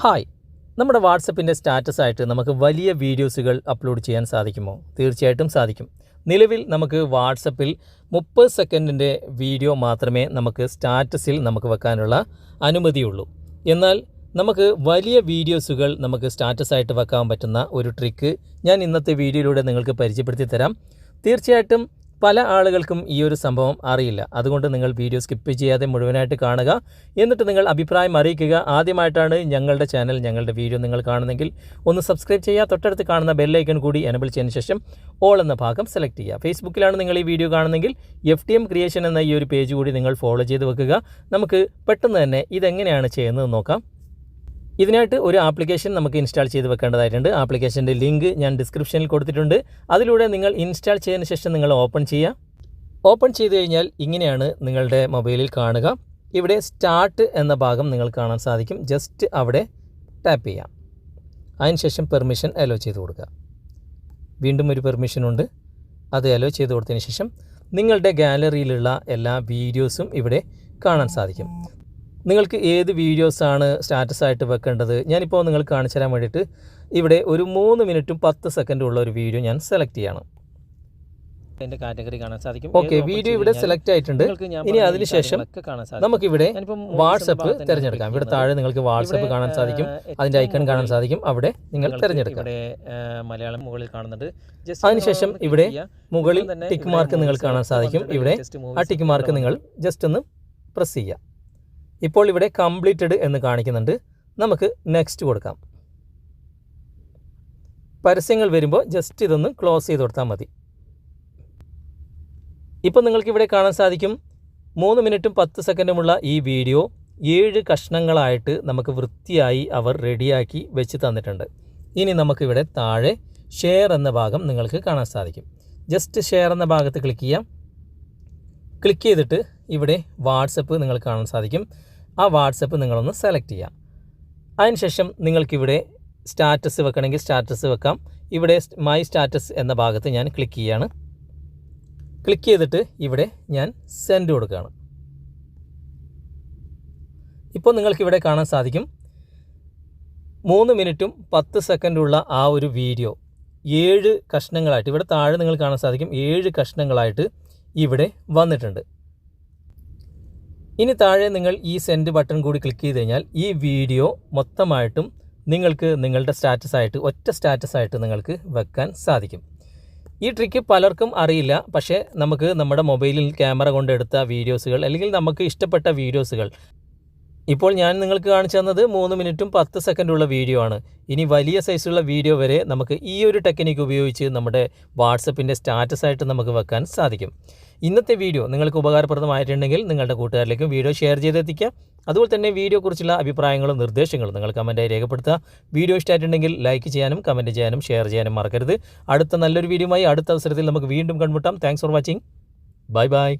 Hi നമ്മുടെ വാട്സപ്പിന്റെ status ആയിട്ട് നമുക്ക് വലിയ വീഡിയോസുകൾ അപ്ലോഡ് ചെയ്യാൻ സാധിക്കുമോ? തീർച്ചയായിട്ടും സാധിക്കും. നിലവിൽ നമുക്ക് വാട്സപ്പിൽ മുപ്പത് സെക്കൻഡിന്റെ വീഡിയോ മാത്രമേ നമുക്ക് സ്റ്റാറ്റസിൽ നമുക്ക് വെക്കാനുള്ള അനുമതിയുള്ളൂ. എന്നാൽ നമുക്ക് വലിയ വീഡിയോസുകൾ നമുക്ക് സ്റ്റാറ്റസ് ആയിട്ട് വെക്കാൻ പറ്റുന്ന ഒരു ട്രിക്ക് ഞാൻ ഇന്നത്തെ വീഡിയോയിലൂടെ നിങ്ങൾക്ക് പരിചയപ്പെടുത്തി തരാം. തീർച്ചയായിട്ടും പല ആളുകൾക്കും ഈ ഒരു സംഭവം അറിയില്ല. അതുകൊണ്ട് നിങ്ങൾ വീഡിയോ സ്കിപ്പ് ചെയ്യാതെ മുഴുവനായിട്ട് കാണുക. എന്നിട്ട് നിങ്ങൾ അഭിപ്രായം അറിയിക്കുക. ആദ്യമായിട്ടാണ് ഞങ്ങളുടെ ചാനൽ ഞങ്ങളുടെ വീഡിയോ നിങ്ങൾ കാണുന്നെങ്കിൽ ഒന്ന് സബ്സ്ക്രൈബ് ചെയ്യുക. തൊട്ടടുത്ത് കാണുന്ന ബെല്ലൈക്കൺ കൂടി എനബിൾ ചെയ്യുന്ന ശേഷം ഓൾ എന്ന ഭാഗം സെലക്ട് ചെയ്യുക. ഫേസ്ബുക്കിലാണ് നിങ്ങൾ ഈ വീഡിയോ കാണുന്നെങ്കിൽ എഫ് ടി എം ക്രിയേഷൻ എന്ന ഈ ഒരു പേജ് കൂടി നിങ്ങൾ ഫോളോ ചെയ്ത് വെക്കുക. നമുക്ക് പെട്ടെന്ന് തന്നെ ഇതെങ്ങനെയാണ് ചെയ്യുന്നത് നോക്കാം. ഇതിനായിട്ട് ഒരു ആപ്ലിക്കേഷൻ നമുക്ക് ഇൻസ്റ്റാൾ ചെയ്ത് വെക്കേണ്ടതായിട്ടുണ്ട്. ആപ്ലിക്കേഷന്റെ ലിങ്ക് ഞാൻ ഡിസ്ക്രിപ്ഷനിൽ കൊടുത്തിട്ടുണ്ട്. അതിലൂടെ നിങ്ങൾ ഇൻസ്റ്റാൾ ചെയ്തതിന് ശേഷം നിങ്ങൾ ഓപ്പൺ ചെയ്യുക. ഓപ്പൺ ചെയ്ത് കഴിഞ്ഞാൽ ഇങ്ങനെയാണ് നിങ്ങളുടെ മൊബൈലിൽ കാണുക. ഇവിടെ സ്റ്റാർട്ട് എന്ന ഭാഗം നിങ്ങൾ കാണാൻ സാധിക്കും. ജസ്റ്റ് അവിടെ ടാപ്പ് ചെയ്യാം അതിനുശേഷം പെർമിഷൻ അലോ ചെയ്ത് കൊടുക്കുക. വീണ്ടും ഒരു പെർമിഷൻ ഉണ്ട്. അത് അലോ ചെയ്ത് കൊടുത്തതിന് ശേഷം നിങ്ങളുടെ ഗാലറിയിലുള്ള എല്ലാ വീഡിയോസും ഇവിടെ കാണാൻ സാധിക്കും. നിങ്ങൾക്ക് ഏത് വീഡിയോസാണ് സ്റ്റാറ്റസായിട്ട് വെക്കേണ്ടത്? ഞാനിപ്പോൾ നിങ്ങൾ കാണിച്ചു തരാൻ വേണ്ടിയിട്ട് ഇവിടെ ഒരു മൂന്ന് മിനിറ്റും പത്ത് സെക്കൻഡും ഉള്ള ഒരു വീഡിയോ ഞാൻ സെലക്ട് ചെയ്യണം. അതിന്റെ കാറ്റഗറി കാണാൻ സാധിക്കും. ഓക്കെ വീഡിയോ ഇവിടെ സെലക്ട് ആയിട്ടുണ്ട്. ഇനി അതിനുശേഷം നമുക്കിവിടെ വാട്സപ്പ് തിരഞ്ഞെടുക്കാം. ഇവിടെ താഴെ നിങ്ങൾക്ക് വാട്സപ്പ് കാണാൻ സാധിക്കും. അതിന്റെ ഐക്കൺ കാണാൻ സാധിക്കും. അവിടെ നിങ്ങൾ തിരഞ്ഞെടുക്കാം. മലയാളം മുകളിൽ കാണുന്നുണ്ട്. അതിനുശേഷം ഇവിടെ മുകളിൽ ടിക്ക് മാർക്ക് നിങ്ങൾക്ക് കാണാൻ സാധിക്കും. ഇവിടെ ആ ടിക്ക് മാർക്ക് നിങ്ങൾ ജസ്റ്റ് ഒന്ന് പ്രസ് ചെയ്യുക ഇപ്പോൾ ഇവിടെ കംപ്ലീറ്റഡ് എന്ന് കാണിക്കുന്നുണ്ട്. നമുക്ക് നെക്സ്റ്റ് കൊടുക്കാം. പരസ്യങ്ങൾ വരുമ്പോൾ ജസ്റ്റ് ഇതൊന്ന് ക്ലോസ് ചെയ്ത് കൊടുത്താൽ മതി. ഇപ്പോൾ നിങ്ങൾക്ക് ഇവിടെ കാണാൻ സാധിക്കും. മൂന്ന് മിനിറ്റും പത്ത് സെക്കൻഡുമുള്ള ഈ വീഡിയോ ഏഴ് കഷ്ണങ്ങളായിട്ട് നമുക്ക് വൃത്തിയായി അവർ റെഡിയാക്കി വെച്ച് തന്നിട്ടുണ്ട്. ഇനി നമുക്കിവിടെ താഴെ ഷെയർ എന്ന ഭാഗം നിങ്ങൾക്ക് കാണാൻ സാധിക്കും. ജസ്റ്റ് ഷെയർ എന്ന ഭാഗത്ത് ക്ലിക്ക് ചെയ്യാം. ക്ലിക്ക് ചെയ്തിട്ട് ഇവിടെ വാട്സപ്പ് നിങ്ങൾക്ക് കാണാൻ സാധിക്കും. ആ വാട്സപ്പ് നിങ്ങളൊന്ന് സെലക്ട് ചെയ്യാം. അതിനുശേഷം നിങ്ങൾക്കിവിടെ സ്റ്റാറ്റസ് വെക്കണമെങ്കിൽ സ്റ്റാറ്റസ് വെക്കാം. ഇവിടെ മൈ സ്റ്റാറ്റസ് എന്ന ഭാഗത്ത് ഞാൻ ക്ലിക്ക് ചെയ്യാണ്. ക്ലിക്ക് ചെയ്തിട്ട് ഇവിടെ ഞാൻ സെൻഡ് കൊടുക്കുകയാണ്. ഇപ്പോൾ നിങ്ങൾക്കിവിടെ കാണാൻ സാധിക്കും. മൂന്ന് മിനിറ്റും പത്ത് സെക്കൻഡുള്ള ആ ഒരു വീഡിയോ ഏഴ് കഷ്ണങ്ങളായിട്ട് ഇവിടെ താഴെ നിങ്ങൾ കാണാൻ സാധിക്കും. ഏഴ് കഷ്ണങ്ങളായിട്ട് ഇവിടെ വന്നിട്ടുണ്ട്. ഇനി താഴെ നിങ്ങൾ ഈ സെൻഡ് ബട്ടൺ കൂടി ക്ലിക്ക് ചെയ്ത് കഴിഞ്ഞാൽ ഈ വീഡിയോ മൊത്തമായിട്ടും നിങ്ങൾക്ക് നിങ്ങളുടെ സ്റ്റാറ്റസ് ആയിട്ട് ഒറ്റ സ്റ്റാറ്റസ് ആയിട്ട് നിങ്ങൾക്ക് വെക്കാൻ സാധിക്കും. ഈ ട്രിക്ക് പലർക്കും അറിയില്ല പക്ഷേ നമുക്ക് നമ്മുടെ മൊബൈലിൽ ക്യാമറ കൊണ്ടെടുത്ത വീഡിയോസുകൾ അല്ലെങ്കിൽ നമുക്ക് ഇഷ്ടപ്പെട്ട വീഡിയോസുകൾ ഇപ്പോൾ ഞാൻ നിങ്ങൾക്ക് കാണിച്ചു തന്നത് മൂന്ന് മിനിറ്റും പത്ത് സെക്കൻഡുള്ള വീഡിയോ ആണ്. ഇനി വലിയ സൈസുള്ള വീഡിയോ വരെ നമുക്ക് ഈ ഒരു ടെക്നിക്ക് ഉപയോഗിച്ച് നമ്മുടെ വാട്സപ്പിന്റെ സ്റ്റാറ്റസ് ആയിട്ട് നമുക്ക് വെക്കാൻ സാധിക്കും. ഇന്നത്തെ വീഡിയോ നിങ്ങൾക്ക് ഉപകാരപ്രദമായിട്ടുണ്ടെങ്കിൽ നിങ്ങളുടെ കൂട്ടുകാരിലേക്കും വീഡിയോ ഷെയർ ചെയ്തെത്തിക്കുക. അതുപോലെ തന്നെ വീഡിയോക്കുറിച്ചുള്ള അഭിപ്രായങ്ങളും നിർദ്ദേശങ്ങളും നിങ്ങൾ കമന്റായി രേഖപ്പെടുത്തുക. വീഡിയോ ഇഷ്ടമായിട്ടുണ്ടെങ്കിൽ ലൈക്ക് ചെയ്യാനും കമന്റ് ചെയ്യാനും ഷെയർ ചെയ്യാനും മറക്കരുത്. അടുത്ത നല്ലൊരു വീഡിയോയുമായി അടുത്ത അവസരത്തിൽ നമുക്ക് വീണ്ടും കണ്ടുമുട്ടാം. Thanks for watching bye bye